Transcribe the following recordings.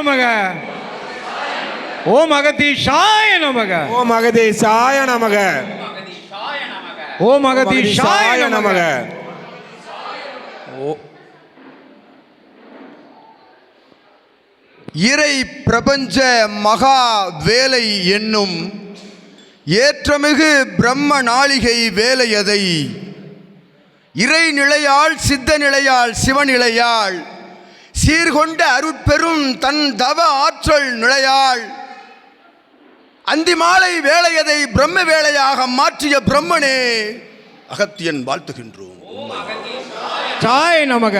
நமக. ஓம் அகதீஷாய நமக. ஓம் அகதேசாய நமக. ஓம் அகதீஷாய அகதீசாய நமக. நமக. இறை பிரபஞ்ச மகா வேலை என்னும் ஏற்றமிகு பிரம்ம நாளிகை வேலையதை இறை நிலையால் சித்த நிலையால் சிவநிலையால் சீர்கொண்ட அருட்பெரும் தன் தவ ஆற்றல் நிலையால் அந்திமாலை வேலையதை பிரம்ம வேலையாக மாற்றிய பிரம்மனே அகத்தியன் வாழ்த்துகின்றோம். சாய நமக.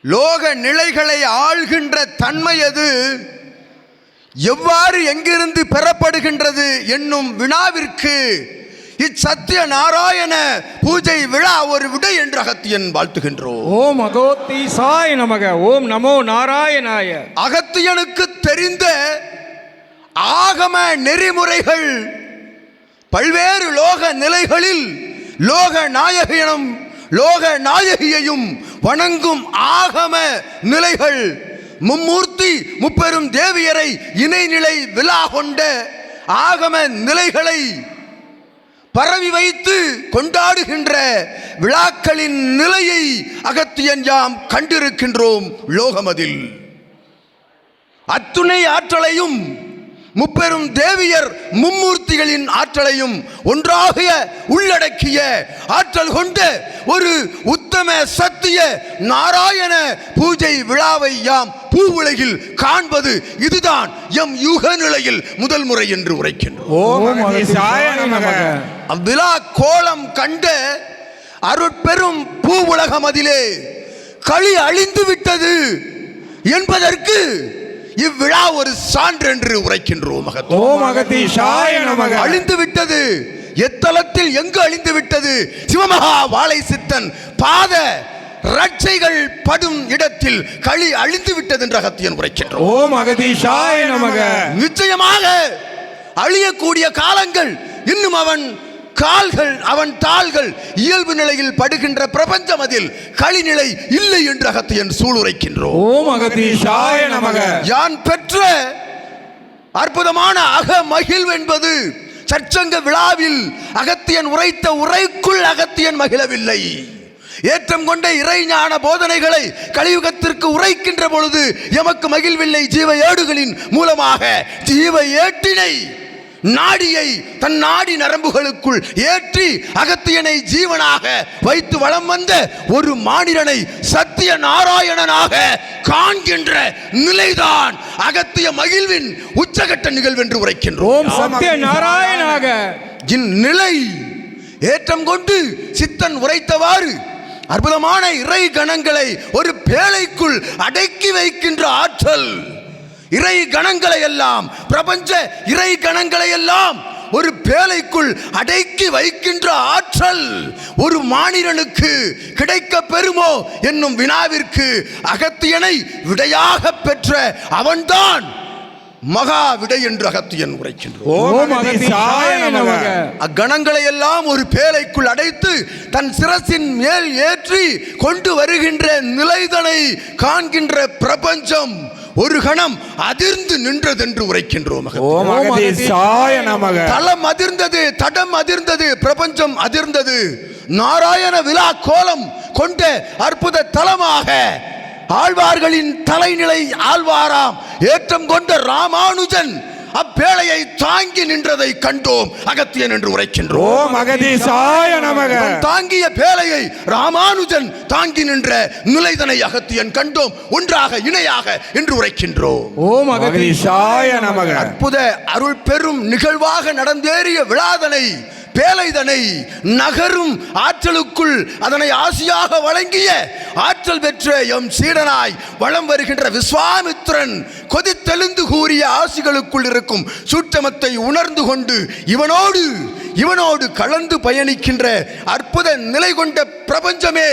லோக நிலைகளை ஆள்கின்ற தன்மை அது எவ்வாறு எங்கிருந்து பெறப்படுகின்றது என்னும் வினாவிற்கு இச்சத்திய நாராயண பூஜை விழா ஒரு விடை என்று அகத்தியன் வாழ்த்துகின்றோம். ஓம் அகோத்தீசாய நமக ஓம் நமோ நாராயணாய. அகத்தியனுக்கு தெரிந்த ஆகம நெறிமுறைகள் பல்வேறு லோக நிலைகளில் லோக நாயகியனும் லோக நாயகியையும் வணங்கும் ஆகம நிலைகள் மும்மூர்த்தி முப்பெரும் தேவியரை இணைநிலை விழா கொண்ட ஆகம நிலைகளை பரவி வைத்து கொண்டாடுகின்ற விழாக்களின் நிலையை அகத்தியன் யாம் கண்டிருக்கின்றோம் லோகமதில். அத்துணை ஆற்றலையும் முப்பெரும் தேவியர் மும்மூர்த்திகளின் ஆற்றலையும் ஒன்றாக உள்ளடக்கிய ஆற்றல் கொண்ட ஒரு உத்தம சத்திய நாராயண பூஜை விழாவை யாம் பூவுலகில் காண்பது இதுதான் எம் யுக நிலையில் முதல் முறை என்று உரைக்கின்றோம். ஓம் அகதேசாய நமக. அவ்விழா கோலம் கண்ட அருட்பெரும் பூ உலகம் அதிலே களி அழிந்து விட்டது என்பதற்கு இவ்விழா ஒரு சான்று என்று உரைக்கின்றோம் அழிந்து விட்டது. எத்தலத்தில் எங்கு அழிந்து விட்டது? சிவமகா வாழை சித்தன் பாத ரட்சைகள் படும் இடத்தில் களி அழிந்து விட்டது என்று அகத்தியன் உரைக்கின்றோம் ஓம் அகதீஷாய நமக. நிச்சயமாக அழியக்கூடிய காலங்கள் இன்னும் அவன் கால்கள் அவன் தாள்கள் இயல்பு நிலையில் படுகின்ற பிரபஞ்சம் அதில் களிநிலை இல்லை என்று அகத்தியன் சூளுரைக்கின்றோம். ஓம் அகதீஷாய நமக. யான் பெற்ற அற்புதமான அக மகிழ்வு என்பது சற்சங்க விழாவில் அகத்தியன் உரைத்த உரைக்குள் அகத்தியன் மகிழவில்லை. ஏற்றம் கொண்ட இறைஞான போதனைகளை கலியுகத்திற்கு உரைக்கின்ற பொழுது எமக்கு மகிழ்வில்லை ஜீவ ஏடுகளின் மூலமாக. ஜீவ ஏட்டினை நாடியை தன் நாடி நரம்புகளுக்குள் ஏற்றி அகத்தியனை ஜீவனாக வைத்து வலம் வந்த ஒரு மானிடனை சத்திய நாராயணனாக காண்கின்ற நிலைதான் அகத்திய மகிழ்வின் உச்சகட்ட நிகழ்வு என்று உரைக்கின்றோம் சத்ய நாராயணாக. இந்நிலை ஏற்றம் கொண்டு சித்தன் உரைத்தவாறு அற்புதமான இறை கணங்களை ஒரு பேழைக்குள் அடக்கி வைக்கின்ற ஆற்றல். இறை கணங்களை எல்லாம் பிரபஞ்ச இறை கணங்களை எல்லாம் ஒரு பேழைக்குள் அடக்கி வைக்கின்ற ஆற்றல் ஒரு மானிடனுக்கு கிடைக்க பெறுமோ என்னும் வினாவிற்கு அகத்தியனை விடையாக பெற்ற அவன்தான். மகா விடை என்று அகத்தியன் உரைக்கின்றோம் ஓம் அகதீஷாய நமக. அக்கணங்களை எல்லாம் ஒரு பேழைக்குள் அடைத்து தன் சிரசின் மேல் ஏற்றி கொண்டு வருகின்ற நிலைதனை காண்கின்ற பிரபஞ்சம் ஒரு கணம் அதிர்ந்து நின்றதென்று உரைக்கின்றோம் தளம் அதிர்ந்தது தடம் அதிர்ந்தது பிரபஞ்சம் அதிர்ந்தது. நாராயண விழா கோலம் கொண்ட அற்புத தலமாக ஆழ்வார்களின் தலைநிலை ஆழ்வாராம். ஏற்றம் கொண்ட ராமானுஜன் அப்பேழையை தாங்கி நின்றதை கண்டோம். அகத்தியன் என்று உரைக்கின்றோம். ஓம் அகதீஷாய நமக. தாங்கிய பேழையை ராமானுஜன் தாங்கி நின்ற நிலைதனை அகத்தியன் கண்டோம். ஒன்றாக இணையாக என்று உரைக்கின்றோம். ஓம் அகதீஷாய நமக. அற்புத அருள் பெரும் நிகழ்வாக நடந்தேறிய விழாதனை பேழைதனை நகரும் ஆற்றலுக்குள் அதனை ஆசியாக வழங்கிய ஆற்றல் பெற்ற எம் சீடனாய் வலம் வருகின்ற விஸ்வாமித்திரன் கொதித்தெழுந்து கூறிய ஆசிகளுக்குள் இருக்கும் சூட்சமத்தை உணர்ந்து கொண்டு இவனோடு இவனோடு கலந்து பயணிக்கின்ற அற்புத நிலை கொண்ட பிரபஞ்சமே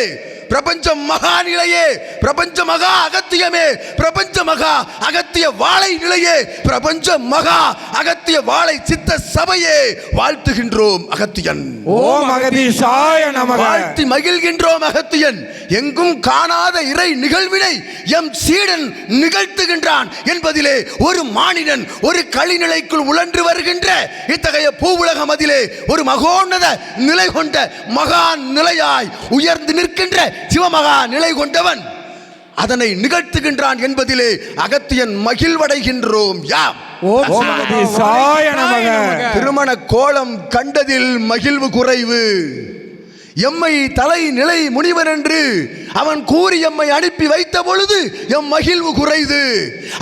பிரபஞ்ச மகா நிலையே பிரபஞ்ச மகா அகத்தியமே பிரபஞ்ச மகா அகத்திய வாழை நிலையே பிரபஞ்ச மகா அகத்திய வாழை சித்த சபையே. வாழ்த்துகின்றோம் அகத்தியன். ஓம் அகதீசாய நமக. வாழ்த்தி மகிழ்கின்றோம் அகத்தியன். எங்கும் காணாத இறை நிகழ்வினை எம் சீடன் நிகழ்த்துகின்றான் என்பதிலே ஒரு மானிடன் ஒரு களிநிலைக்குள் உழன்று வருகின்ற இத்தகைய பூவுலகம் அதிலே ஒரு மகோன்னத நிலை கொண்ட மகா நிலையாய் உயர்ந்து நிற்கின்ற சிவமகா நிலை கொண்டவன் அதனை நிகழ்த்துகின்றான் என்பதிலே அகத்தியன் மகிழ்வடைகின்றோம். யாம்? திருமண கோலம் கண்டதில் மகிழ்வு குறைவு. எம்மை தலை நிலை முனிவன் என்று அவன் கூறி எம்மை அனுப்பி வைத்த பொழுது எம் மகிழ்வு குறைது.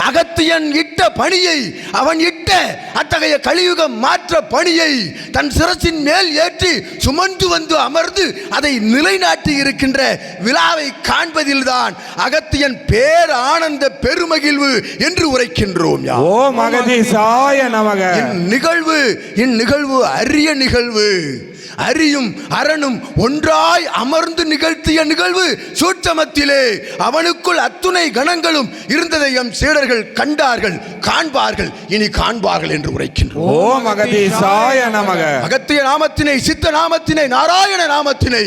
அகத்தியன் இட்ட பணியை அவன் இட்ட அத்தகைய கலியுக மாற்ற பணியை தன் சிரசின் மேல் ஏற்றி சுமந்து வந்து அமர்ந்து அதை நிலைநாட்டி இருக்கின்ற விழாவை காண்பதில்தான் அகத்தியன் பேர் ஆனந்த பெருமகிழ்வு என்று உரைக்கின்றோம் யாம் ஓம் அகதீசாய நமக. இந்நிகழ்வு இந்நிகழ்வு அரிய நிகழ்வு. அரியும் அரணும் ஒன்றாய் அமர்ந்து நிகழ்த்திய நிகழ்வு சூட்சமத்திலே. அவனுக்குள் அத்துணை கணங்களும் இருந்ததை எம் சீடர்கள் கண்டார்கள் காண்பார்கள். இனி காண்பார்கள் என்று உரைக்கின்றோம். அகத்திய நாமத்தினை சித்த நாமத்தினை நாராயண நாமத்தினை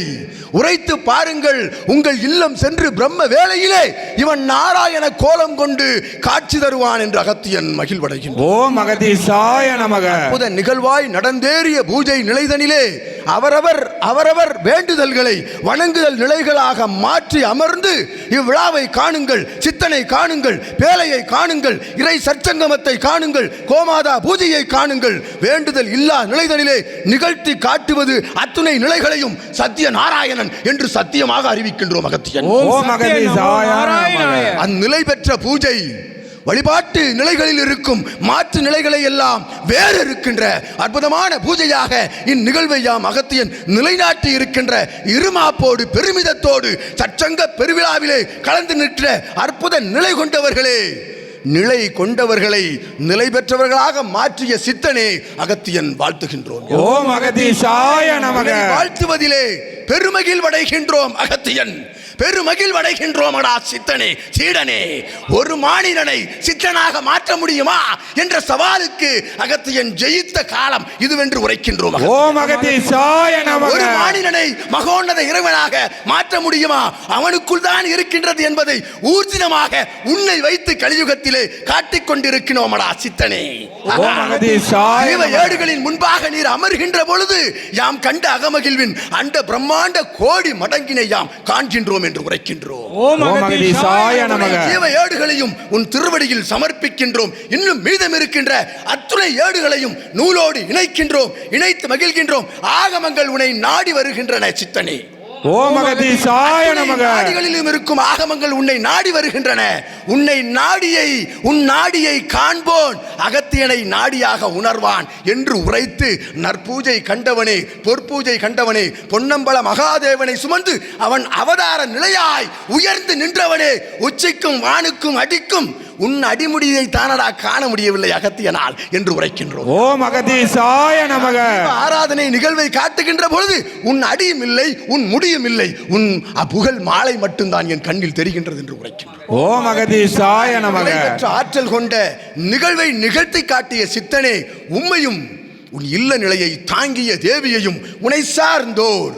உரைத்து பாருங்கள். உங்கள் இல்லம் சென்று பிரம்ம வேளையிலே இவன் நாராயண கோலம் கொண்டு காட்சி தருவான் என்று அகத்தியன் மகிழ்வடைகின்றான். ஓம் அகதீசாய நமக. அற்புத நிகழ்வாய் நடந்தேறிய பூஜை நிலைதனிலே அவரவர் அவரவர் வேண்டுதல்களை வணங்குதல் நிலைகளாக மாற்றி அமர்ந்து இவ்விழாவை காணுங்கள் சித்தனை காணுங்கள் பேலையை காணுங்கள் இறை சற்சங்கமத்தை காணுங்கள் கோமாதா பூஜையை காணுங்கள். வேண்டுதல் இல்லா நிலைதனிலே நிகழ்த்தி காட்டுவது அத்துணை நிலைகளையும் சத்திய நாராயணன் என்று சத்தியமாக அறிவிக்கின்றோம் அகத்தியன். அந்நிலை பெற்ற பூஜை வழிபாட்டு நிலைகளில் இருக்கும் மாற்று நிலைகளை எல்லாம் வேறு இருக்கின்ற அற்புதமான பூஜையாக இந்நிகழ்வை யாம் அகத்தியன் நிலைநாட்டி இருக்கின்ற இருமாப்போடு பெருமிதத்தோடு சச்சங்க பெருவிழாவிலே கலந்து நிற்கிற அற்புத நிலை கொண்டவர்களே. நிலை கொண்டவர்களை நிலை பெற்றவர்களாக மாற்றிய சித்தனே அகத்தியன் வாழ்த்துகின்றோம். ஓம் அகதீசாய நமக. உன்னை வாழ்த்துவதிலே பெருமகிழ்வடைகின்றோம் அகத்தியன். பெருமகிழ்வடைகின்றோம் அடா சித்தனே சீடனே. ஒரு மானிடனை சித்தனாக மாற்ற முடியுமா என்ற சவாலுக்கு அகத்தியன் ஜெயித்த காலம் இதுவென்று உரைக்கின்றோம் ஒரு மானிடனை மகோன்னத இறைவனாக மாற்ற முடியுமா? அவனுக்குள் தான் இருக்கின்றது என்பதை ஊர்ஜிதமாக உன்னை வைத்து கலியுகத்திலே காட்டிக் சித்தனே. அகதீசாய ஜீவ நமக. ஏடுகளின் முன்பாக நீர் அமர்கின்ற பொழுது யாம் கண்ட அகமகிழ்வின் அண்ட பிரம்மாண்ட கோடி மடங்கினை யாம் காண்கின்றோம் என்று உரைக்கின்றோம். ஜீவ ஏடுகளையும் உன் திருவடியில் சமர்ப்பிக்கின்றோம். இன்னும் மீதம் இருக்கின்ற அத்துணை ஏடுகளையும் நூலோடு இணைக்கின்றோம் இணைத்து மகிழ்கின்றோம். ஆகமங்கள் உன்னை நாடி வருகின்றன சித்தனே. ஓம் அகதீசாய நமக. நாடிகளிலும் இருக்கும் ஆகமங்கள் உன்னை நாடி வருகின்றன. உன்னை நாடியை உன் நாடியை காண்போன். அகத்தியனை நாடியாக உணர்வான் என்று உரைத்து நற்பூஜை கண்டவனே பொற்பூஜை கண்டவனே பொன்னம்பல மகாதேவனை சுமந்து அவன் அவதார நிலையாய் உயர்ந்து நின்றவனே உச்சிக்கும் வானுக்கும் அடிக்கும் உன் அடிமுடியை தானடா காண முடியவில்லை அகத்தியனால் என்று உரைக்கின்றோம். ஓம் அகதீசாய நமக. ஆராதனை நிகழ்வை காட்டுகின்ற பொழுது உன் அடியும் இல்லை உன் முடியும் இல்லை உன் புகழ் மாலை மட்டும்தான் என் கண்ணில் தெரிகின்றது என்று உரைக்கின்றோம் ஓம் அகதீசாய நமக. ஆற்றல் கொண்ட நிகழ்வை நிகழ்த்தி காட்டிய சித்தனே உம்மையும் உன் இல்ல நிலையை தாங்கிய தேவியையும் உனை சார்ந்தோர்.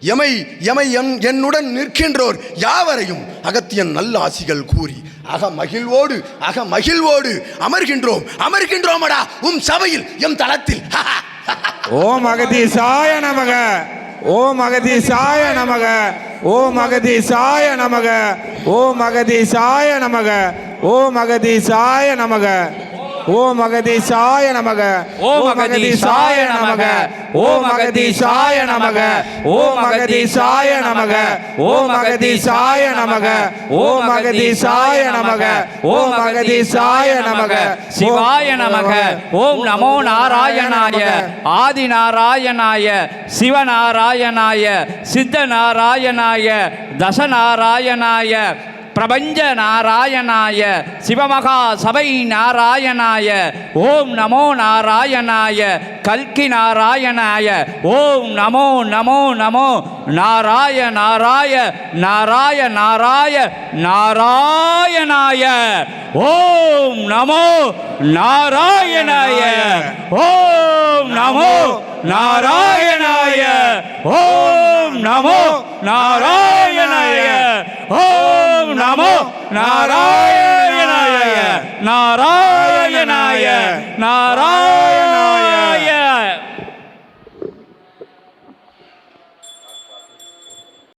எமை எமை என் என்னுடன் நிற்கின்றோர் யாவரையும் அகத்தியன் நல்ல ஆசிகள் கூறி அக மகிழ்வோடு அக மகிழ்வோடு அமர்கின்றோம். அமர்கின்றோமடா உம் சபையில் எம் தளத்தில். ஓம் அகதீசாய நமக. ஓம் அகதீசாய நமக ஓம் அகதீசாய நமக ஓம் அகதீசாய நமக ஓம் அகதீசாய நமக. ஓம் அகதீசாய நமக. ஓம் அகதீசாய நமக. ஓம் அகதீசாய நமக. ஓம் அகதீசாய நமக. ஓம் அகதீசாய நமக. ஓம் அகதீசாய நமக. ஓம் அகதீசாய நமக. சிவாய நமக. ஓம் நமோ நாராயணாய. ஆதி நாராயணாய சிவநாராயணாய. சித்த நாராயணாய தசநாராயணாய. பிரபஞ்ச நாராயணாய சிவமகா சபை நாராயணாய ஓம் நமோ நாராயணாய கல்கி நாராயணாய ஓம் நமோ நமோ நமோ நாராய நாராய நாராய நாராய நாராயணாய ஓம் நமோ நாராயணாய ஓம் நமோ நாராயணாய ஓம் நமோ நாராயணாய ஓம் நமோ? நாராயணாய. நாராயணாய. நாராயணாய.